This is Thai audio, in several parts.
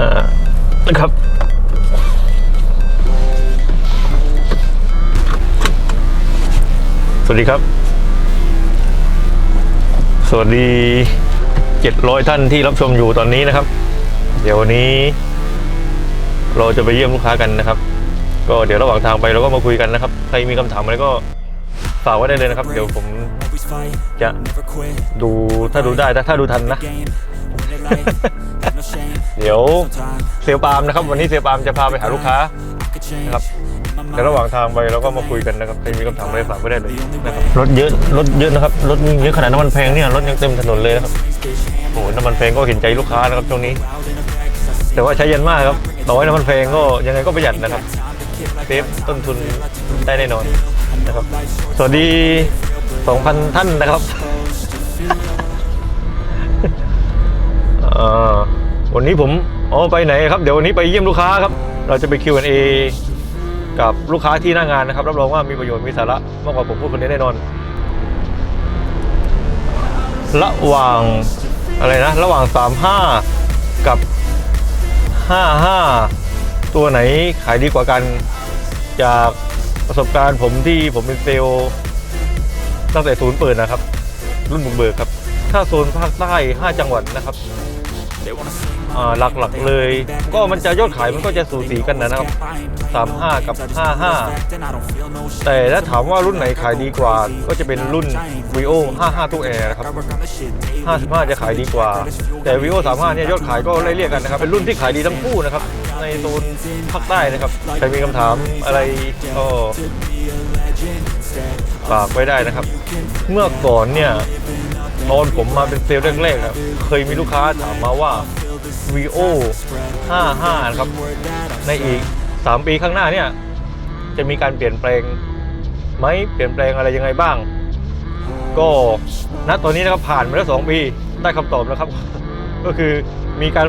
อ่านะครับสวัสดีครับ สวัสดี 700 ท่านที่รับชมอยู่ตอนนี้นะครับ เดี๋ยววันนี้ เราจะไปเยี่ยมลูกค้ากันนะครับ ก็เดี๋ยวระหว่างทางไปเราก็มาคุยกันนะครับ ใครมีคำถามอะไรก็ฝากไว้ได้เลยนะครับ เดี๋ยวผมจะดูถ้าดูได้ถ้าถ้าดูทันนะ เดี๋ยวเซลปามนะครับ วันนี้เซลปามจะพาไปหาลูกค้านะครับแต่ระหว่างทางไปเราก็มาคุยกันนะครับใครมีคำถามอะไรฝากไว้ได้เลยนะครับรถเยอะรถเยอะนะครับรถเยอะขนาดน้ำมันแพงเนี่ยรถยังเต็มถนนเลยนะครับโอ้น้ำมันแพงก็เห็นใจลูกค้านะครับช่วงนี้ แต่ว่าใช้เย็นมากครับต่อให้น้ำมันแพงก็ยังไงก็ประหยัดนะครับเซฟต้นทุนได้แน่นอนนะครับ สวัสดี 2,000 ท่านนะครับ วันนี้ผมอ๋อไปไหนครับ เดี๋ยววันนี้ไปเยี่ยมลูกค้าครับ เราจะไป Q&A กับลูกค้าที่หน้างานนะครับ รับรองว่ามีประโยชน์มีสาระมากกว่าผมพูดคนนี้แน่นอน ระหว่างอะไรนะ ระหว่าง 35 กับ 55 ตัวไหนขายดีกว่ากัน จากประสบการณ์ผมที่ผมเป็นเซลล์ตั้งแต่ศูนย์เปิดนะครับ รุ่นบุกเบิกครับ ถ้าโซนภาคใต้ 5 จังหวัดนะครับอ่า หลักๆเลย ก็มันจะยอดขายมันก็จะสูสีกันนะครับ 35 กับ 55 แต่ถ้าถามว่ารุ่นไหนขายดีกว่า ก็จะเป็นรุ่น Vio 55 ตู้แอร์นะครับ 55 จะขายดีกว่า แต่ Vio 35 เนี่ยยอดขายก็ไล่เรียกกันนะครับ เป็นรุ่นที่ขายดีทั้งคู่นะครับ ในโซนภาคใต้นะครับ ใครมีคำถามอะไรก็ฝากไว้ได้นะครับ เมื่อก่อนเนี่ยตอนผมมาเป็นเซลล์แรกๆอะเคยมีลูกค้าถามมาว่า VO 55นะครับ ในอีก 3 ปีข้างหน้าเนี่ย จะมีการเปลี่ยนแปลงไหมเปลี่ยนแปลงอะไรยังไงบ้าง ก็ณตอนนี้นะครับผ่านมาแล้วสองปีได้คำตอบแล้วครับ ก็คือมีการ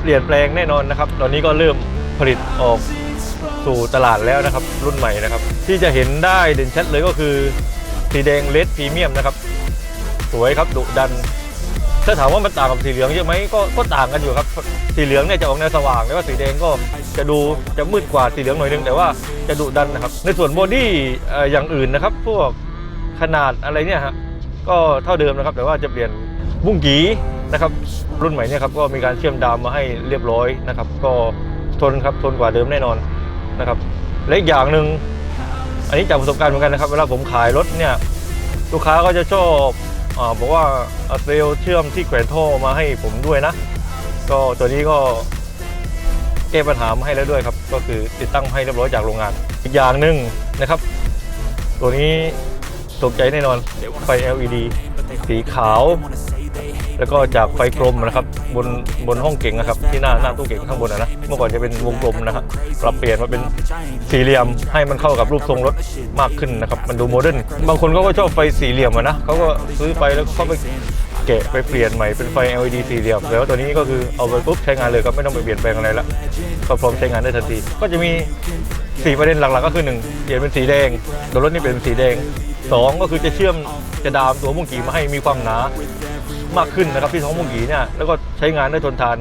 เปลี่ยนแปลงแน่นอนนะครับ ตอนนี้ก็เริ่มผลิตออกสู่ตลาดแล้วนะครับ รุ่นใหม่นะครับ ที่จะเห็นได้เด่นชัดเลยก็คือสีแดงเลดพรีเมียมนะครับ สวยครับดุดัน ถ้าถามว่ามันต่างกับสีเหลืองเยอะไหมก็ก็ต่างกันอยู่ครับ สีเหลืองเนี่ยจะออกแนวสว่างแล้วก็สีแดงก็จะดูจะมืดกว่าสีเหลืองหน่อยนึงแต่ว่าจะดุดันนะครับ ในส่วนบอดี้เอ่ออย่างอื่นนะครับ พวกขนาดอะไรเนี่ยฮะก็เท่าเดิมนะครับ แต่ว่าจะเปลี่ยนบุ้งกีนะครับ รุ่นใหม่เนี่ยครับก็มีการเชื่อมดามมาให้เรียบร้อยนะครับ ก็ทนครับทนกว่าเดิมแน่นอนนะครับและอีกอย่างหนึ่งอันนี้จากประสบการณ์เหมือนกันนะครับ เวลาผมขายรถเนี่ยลูกค้าก็จะชอบ บอกว่าเอาเซลเชื่อมที่แขวนท่อมาให้ผมด้วยนะ ก็ตัวนี้ก็แก้ปัญหามาให้แล้วด้วยครับ ก็คือติดตั้งให้เรียบร้อยจากโรงงาน อีกอย่างหนึ่งนะครับ ตัวนี้ตกใจแน่นอนไฟ LED สีขาว แล้วก็จากไฟกลมนะครับบนบนห้องเก่งนะครับ ที่หน้าหน้าตู้เก่งข้างบนนะเมื่อก่อนจะเป็นวงกลมนะครับปรับเปลี่ยนมาเป็นสี่เหลี่ยมให้มันเข้ากับรูปทรงรถมากขึ้นนะครับ มันดูโมเดิร์นบางคนเขาก็ชอบไฟสี่เหลี่ยมอะนะเขาก็ซื้อไปแล้วเขาไปแกะไปเปลี่ยนใหม่เป็นไฟ LED สี่เหลี่ยมแล้วตัวนี้ก็คือเอาไปปุ๊บใช้งานเลยครับไม่ต้องไปเปลี่ยนแปลงอะไรละก็พร้อมใช้งานได้ทันที ก็จะมีสีประเด็นหลักๆก็คือหนึ่งเปลี่ยนเป็นสีแดงตัวรถนี่เปลี่ยนเป็นสีแดง สองก็คือจะเชื่อมจะดามตัวมุ้งกีมาให้มีความหนามากขึ้นนะครับที่ท้องมุ้งกีเนี่ยแล้วก็ใช้งานได้ทนทาน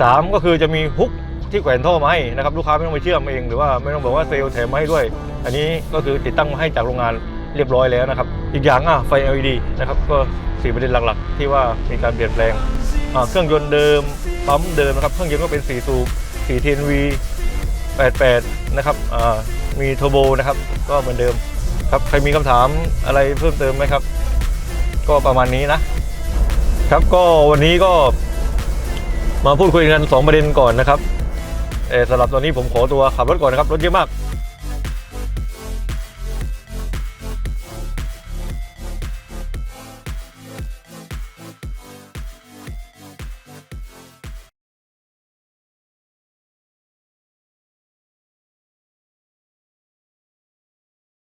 สามก็คือจะมีฮุกที่แขวนท่อมาให้นะครับลูกค้าไม่ต้องไปเชื่อมเองหรือว่าไม่ต้องบอกว่าเซลล์แถมมาให้ด้วย อันนี้ก็คือติดตั้งมาให้จากโรงงานเรียบร้อยแล้วนะครับ อีกอย่างอะไฟ LED นะครับก็สี่ประเด็นหลักๆ ที่ว่ามีการเปลี่ยนแปลงเครื่องยนต์เดิมปั๊มเดิมนะครับ เครื่องยนต์ก็เป็น4สูบ4 TNV 88 นะครับอ่ามีโทโบนะครับ ก็เหมือนเดิม ครับใครมีคำถามอะไรเพิ่มเติมไหมครับ ก็ประมาณนี้นะ ครับก็วันนี้ก็มาพูดคุยกัน 2 ประเด็นก่อนนะครับเออสำหรับตอนนี้ผมขอตัวขับรถก่อนนะครับ รถเยอะมาก